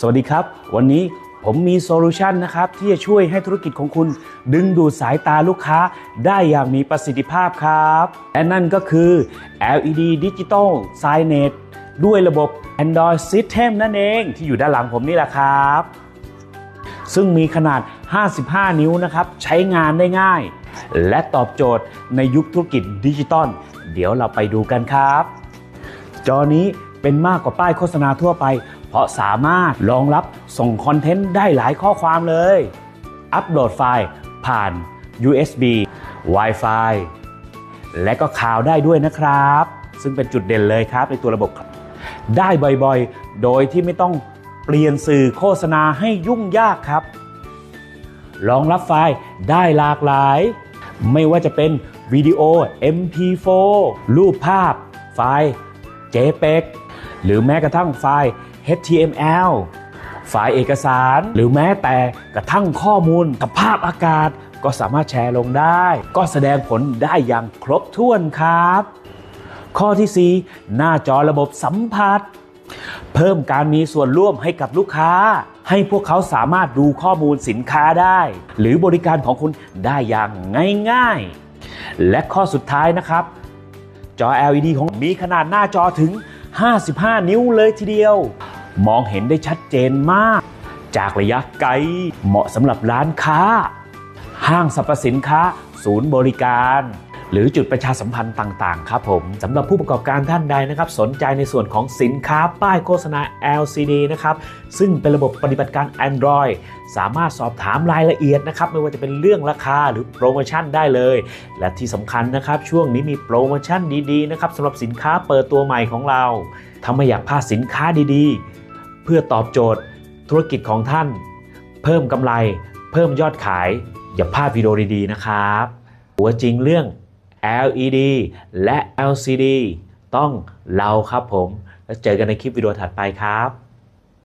สวัสดีครับ วันนี้ผมมีโซลูชันนะครับที่จะช่วยให้ธุรกิจของคุณ ดึงดูดสายตาลูกค้าได้อย่างมีประสิทธิภาพครับ และนั่นก็คือ LED Digital Signage ด้วยระบบ Android System นั่นเองที่อยู่ด้านหลังผมนี่แหละครับ ซึ่งมีขนาด 55 นิ้วนะครับ ใช้งานได้ง่าย และตอบโจทย์ในยุคธุรกิจดิจิตอลเดี๋ยวเราไปดูกันครับ จอนี้เป็นมากกว่าป้ายโฆษณาทั่วไป เพราะสามารถรองรับส่งคอนเทนต์ได้หลายข้อความเลย อัปโหลดไฟล์ผ่าน USB Wi-Fi และก็ข่าวได้ด้วยนะครับ ซึ่งเป็นจุดเด่นเลยครับในตัวระบบ ได้บ่อยๆ โดยที่ไม่ต้องเปลี่ยนสื่อโฆษณาให้ยุ่งยากครับ รองรับไฟล์ได้หลากหลาย ไม่ว่าจะเป็นวิดีโอ MP4 รูปภาพ ไฟล์ JPEG หรือแม้กระทั่งไฟล์ HTML ไฟล์เอกสาร หรือแม้แต่กระทั่งข้อมูลสภาพอากาศ ก็สามารถแชร์ลงได้ ก็แสดงผลได้อย่างครบถ้วนครับ ข้อที่ 4 หน้าจอระบบสัมผัส เพิ่มการมีส่วนร่วมให้กับลูกค้า ให้พวกเขาสามารถดูข้อมูลสินค้าได้ หรือบริการของคุณได้อย่างง่ายๆ และข้อสุดท้ายนะครับ จอ LED ของมีขนาดหน้าจอถึง 55 นิ้วเลยทีเดียว มองเห็นได้ชัดเจนมาก จากระยะไกลเหมาะสำหรับร้านค้า ห้างสรรพสินค้า ศูนย์บริการ หรือจุดประชาสัมพันธ์ต่างๆ ครับผมสำหรับผู้ประกอบการท่านใดนะครับ สนใจในส่วนของสินค้าป้ายโฆษณา LCD นะครับ ซึ่งเป็นระบบปฏิบัติการ Android สามารถสอบถามรายละเอียดนะครับ ไม่ว่าจะเป็นเรื่องราคาหรือโปรโมชั่นได้เลย และที่สำคัญนะครับ ช่วงนี้มีโปรโมชั่นดีๆนะครับสำหรับสินค้าเปิดตัวใหม่ของเราถ้าไม่อยากพลาดสินค้าดีๆ เพื่อตอบโจทย์ธุรกิจของท่าน เพิ่มกำไร เพิ่มยอดขาย อย่าพลาดวิดีโอดีๆนะครับตัวจริงเรื่อง LED และ LCD ต้องเราครับผม แล้วเจอกันในคลิปวิดีโอถัดไปครับ